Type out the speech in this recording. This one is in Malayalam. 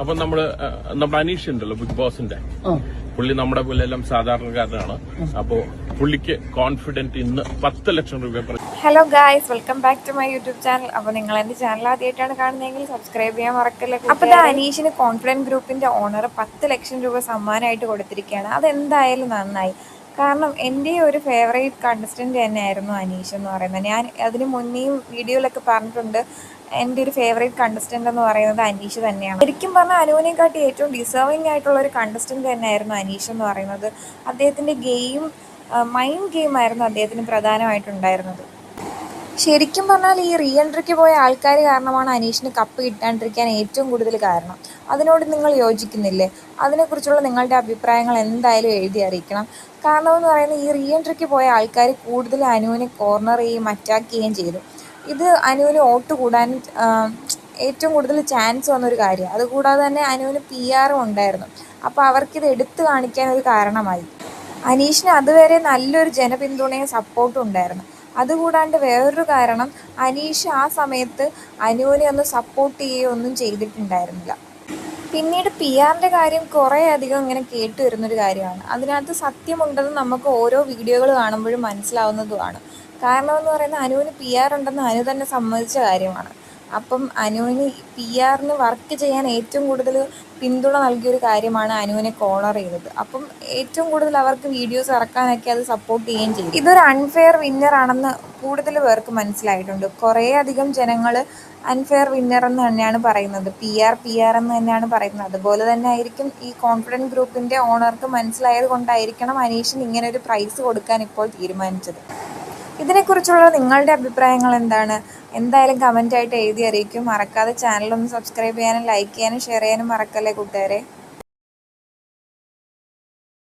അപ്പൊ നമ്മൾ നമ്മുടെ അനീഷ് ഉണ്ടല്ലോ ബിഗ് ബോസിന്റെ പുള്ളി നമ്മുടെ പോലെ എല്ലാം സാധാരണക്കാരനാണ്. അപ്പോ പുള്ളിക്ക് കോൺഫിഡന്റ് ഇന്ന് പത്ത് ലക്ഷം രൂപ hello guys welcome back to my YouTube channel അപ്പൊ നിങ്ങൾ എന്റെ ചാനൽ ആദ്യമായിട്ടാണ് കാണുന്നതെങ്കിൽ സബ്സ്ക്രൈബ് ചെയ്യാൻ മറക്കല്ലേ അപ്പൊ അനീഷിന് കോൺഫിഡന്റ് ഗ്രൂപ്പിന്റെ ഓണർ പത്ത് ലക്ഷം രൂപ സമ്മാനമായിട്ട് കൊടുത്തിരിക്കുകയാണ്. അതെന്തായാലും നന്നായി. കാരണം എന്റെ ഒരു ഫേവറേറ്റ് കണ്ടസ്റ്റന്റ് തന്നെയായിരുന്നു അനീഷ് എന്ന് പറയുന്നത്. ഞാൻ അതിന് മുന്നേയും വീഡിയോയിലൊക്കെ പറഞ്ഞിട്ടുണ്ട്. എന്റെ ഒരു ഫേവറേറ്റ് കണ്ടസ്റ്റന്റ് എന്ന് പറയുന്നത് അനീഷ് തന്നെയാണ്. ശരിക്കും പറഞ്ഞാൽ അനുവിനെക്കാട്ടി ഏറ്റവും ഡിസേർവിംഗ് ആയിട്ടുള്ള ഒരു കണ്ടസ്റ്റന്റ് തന്നെയായിരുന്നു അനീഷ് എന്ന് പറയുന്നത്. അദ്ദേഹത്തിന്റെ ഗെയിം മൈൻഡ് ഗെയിം ആയിരുന്നു അദ്ദേഹത്തിന് പ്രധാനമായിട്ടുണ്ടായിരുന്നത്. ശരിക്കും പറഞ്ഞാൽ ഈ റീ എൻട്രിക്ക് പോയ ആൾക്കാർ കാരണമാണ് അനീഷിന് കപ്പ് കിട്ടാണ്ടിരിക്കാൻ ഏറ്റവും കൂടുതൽ കാരണം. അതിനോട് നിങ്ങൾ യോജിക്കുന്നില്ലേ? അതിനെക്കുറിച്ചുള്ള നിങ്ങളുടെ അഭിപ്രായങ്ങൾ എന്തായാലും എഴുതി അറിയിക്കണം. കാരണം എന്ന് പറയുന്നത് ഈ റീ എൻട്രിക്ക് പോയ ആൾക്കാർ കൂടുതൽ അനുവിനെ കോർണർ ചെയ്യുകയും അറ്റാക്ക് ചെയ്യുകയും ചെയ്തു. ഇത് അനുവിന് വോട്ട് കൂടാൻ ഏറ്റവും കൂടുതൽ ചാൻസ് വന്നൊരു കാര്യമാണ്. അതുകൂടാതെ തന്നെ അനുവിന് പി ആറും ഉണ്ടായിരുന്നു. അപ്പോൾ അവർക്കിത് എടുത്തു കാണിക്കാൻ ഒരു കാരണമായി. അനീഷിന് അതുവരെ നല്ലൊരു ജനപിന്തുണയും സപ്പോർട്ടും ഉണ്ടായിരുന്നു. അതുകൂടാണ്ട് വേറൊരു കാരണം അനീഷ് ആ സമയത്ത് അനുവിനെ ഒന്ന് സപ്പോർട്ട് ചെയ്യുകയോ ഒന്നും ചെയ്തിട്ടുണ്ടായിരുന്നില്ല. പിന്നീട് പി ആറിന്റെ കാര്യം കുറേ അധികം ഇങ്ങനെ കേട്ടു വരുന്നൊരു കാര്യമാണ്. അതിനകത്ത് സത്യമുണ്ടെന്ന് നമുക്ക് ഓരോ വീഡിയോകൾ കാണുമ്പോഴും മനസ്സിലാവുന്നതുമാണ്. കാരണം എന്ന് പറയുന്നത് അനുവിന് പി ആർ ഉണ്ടെന്ന് അനു തന്നെ സമ്മതിച്ച കാര്യമാണ്. അപ്പം അനുവിന് പി ആറിന് വർക്ക് ചെയ്യാൻ ഏറ്റവും കൂടുതൽ പിന്തുണ നൽകിയൊരു കാര്യമാണ് അനുവിനെ കോളർ ചെയ്തത് അപ്പം ഏറ്റവും കൂടുതൽ അവർക്ക് വീഡിയോസ് ഇറക്കാനൊക്കെ അത് സപ്പോർട്ട് ചെയ്യുകയും ചെയ്യും ഇതൊരു അൺഫെയർ വിന്നർ ആണെന്ന് കൂടുതൽ പേർക്ക് മനസ്സിലായിട്ടുണ്ട്. കുറേ അധികം ജനങ്ങൾ അൺഫെയർ വിന്നർ എന്ന് തന്നെയാണ് പറയുന്നത്. പി ആർ പി ആർ എന്ന് തന്നെയാണ് പറയുന്നത്. അതുപോലെ തന്നെ ആയിരിക്കും ഈ കോൺഫിഡന്റ് ഗ്രൂപ്പിന്റെ ഓണർക്ക് മനസ്സിലായത് കൊണ്ടായിരിക്കണം അനീഷിന് ഇങ്ങനെ ഒരു പ്രൈസ് കൊടുക്കാൻ ഇപ്പോൾ തീരുമാനിച്ചത്. ഇതിനെക്കുറിച്ചുള്ള നിങ്ങളുടെ അഭിപ്രായങ്ങൾ എന്താണ്? എന്തായാലും കമന്റായിട്ട് എഴുതി അറിയിക്കും. മറക്കാതെ ചാനലൊന്ന് സബ്സ്ക്രൈബ് ചെയ്യാനും ലൈക്ക് ചെയ്യാനും ഷെയർ ചെയ്യാനും മറക്കല്ലേ കൂട്ടുകാരെ?